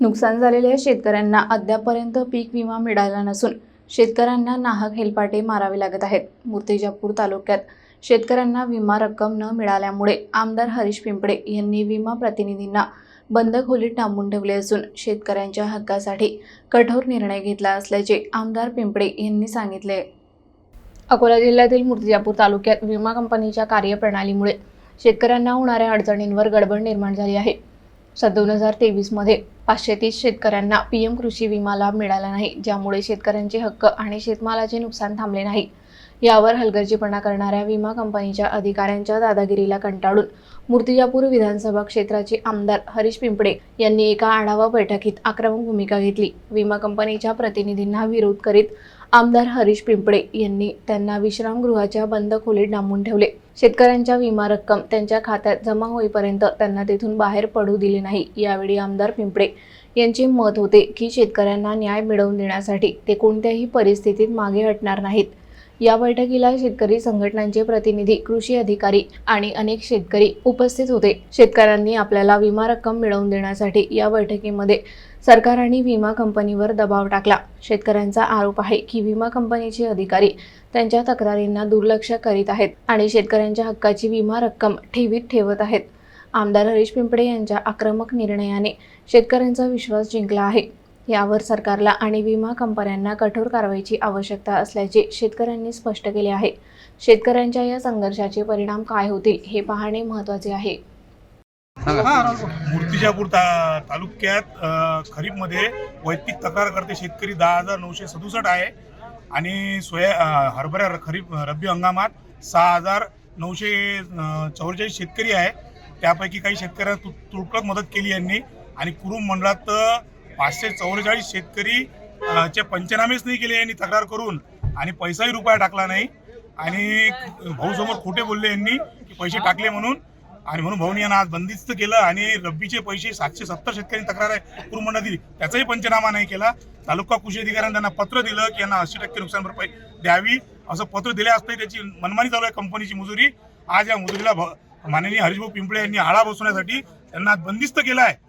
नुकसान झालेल्या शेतकऱ्यांना अद्यापर्यंत पीक विमा मिळाला नसून शेतकऱ्यांना नाहक हेलपाटे मारावे लागत आहेत. मूर्तिजापूर तालुक्यात शेतकऱ्यांना विमा रक्कम न मिळाल्यामुळे आमदार हरीश पिंपळे यांनी विमा प्रतिनिधींना बंद खोलीत डांबून ठेवले असून शेतकऱ्यांच्या हक्कासाठी कठोर निर्णय घेतला असल्याचे आमदार पिंपळे यांनी सांगितले. अकोला जिल्ह्यातील मूर्तिजापूर तालुक्यात विमा कंपनीच्या कार्यप्रणालीमुळे शेतकऱ्यांना होणाऱ्या अडचणींवर गडबड निर्माण झाली आहे. सन दोन हजार तेवीसमध्ये पाचशे तीस शेतकऱ्यांना पी एम कृषी विमा लाभ मिळाला नाही ज्यामुळे शेतकऱ्यांचे हक्क आणि शेतमालाचे नुकसान थांबले नाही. यावर हलगर्जीपणा करणाऱ्या विमा कंपनीच्या अधिकाऱ्यांच्या दादागिरीला कंटाळून मूर्तिजापूर विधानसभा क्षेत्राचे आमदार हरीश पिंपळे यांनी एका आढावा बैठकीत आक्रमक भूमिका घेतली. विमा कंपनीच्या प्रतिनिधींना विरोध करीत आमदार हरीश पिंपळे यांनी त्यांना विश्रामगृहाच्या बंद खोलीत डांबून ठेवले. शेतकऱ्यांच्या विमा रक्कम त्यांच्या खात्यात जमा होईपर्यंत त्यांना तेथून बाहेर पडू दिले नाही यावेळी आमदार पिंपळे यांचे मत होते की शेतकऱ्यांना न्याय मिळवून देण्यासाठी ते कोणत्याही परिस्थितीत मागे हटणार नाहीत. या बैठकीला शेतकरी संघटनांचे प्रतिनिधी कृषी अधिकारी आणि अनेक शेतकरी उपस्थित होते. शेतकऱ्यांनी आपल्याला विमा रक्कम मिळवून देण्यासाठी या बैठकीमध्ये सरकार आणि विमा कंपनीवर दबाव टाकला. शेतकऱ्यांचा आरोप आहे की विमा कंपनीचे अधिकारी त्यांच्या तक्रारींना दुर्लक्ष करीत आहेत आणि शेतकऱ्यांच्या हक्काची विमा रक्कम ठेवीत ठेवत आहेत. आमदार हरीश पिंपळे यांच्या आक्रमक निर्णयाने शेतकऱ्यांचा विश्वास जिंकला आहे. यावर सरकारला आणि विमा कंपन्यांना कठोर कारवाईची आवश्यकता असल्याचे शेतकऱ्यांनी स्पष्ट केले आहे. शेतकऱ्यांच्या या संघर्षाचे परिणाम काय होतील हे पाहणे महत्त्वाचे आहे. मूर्तिजापूर ता तालुक्यात खरीपमध्ये वैयक्तिक तक्रार करते शेतकरी दहा हजार नऊशे सदुसष्ट आहे आणि सोया हरभरा खरीप रब्बी हंगामात सहा हजार नऊशे चौवेचाळीस शेतकरी आहे. त्यापैकी काही शेतकऱ्यांना तु तुरळक मदत केली यांनी आणि कुरुम मंडळात अ, पाचशे चौवेचाळीस शेतकरी चे पंचनामेच नाही केले यांनी तक्रार करून आणि पैसाही रुपया टाकला नाही. आणि भाऊसमोर खोटे बोलले यांनी की पैसे टाकले म्हणून. आणि म्हणून भाऊनी यांना आज बंदिस्त केलं आणि रब्बीचे पैसे सातशे सत्तर शेतकऱ्यांनी तक्रार आहे कुरुमंडा दिली. त्याचाही पंचनामा नाही केला. तालुका कृषी अधिकाऱ्यांनी त्यांना पत्र दिलं की यांना अस्सी टक्के नुकसान भरपाई द्यावी असं पत्र दिले असतंय त्याची मनमानी चालू आहे कंपनीची मजुरी. आज या मजुरीला भ- माननीय हरिभाऊ पिंपळे यांनी आळा बसवण्यासाठी त्यांना आज बंदिस्त केला आहे.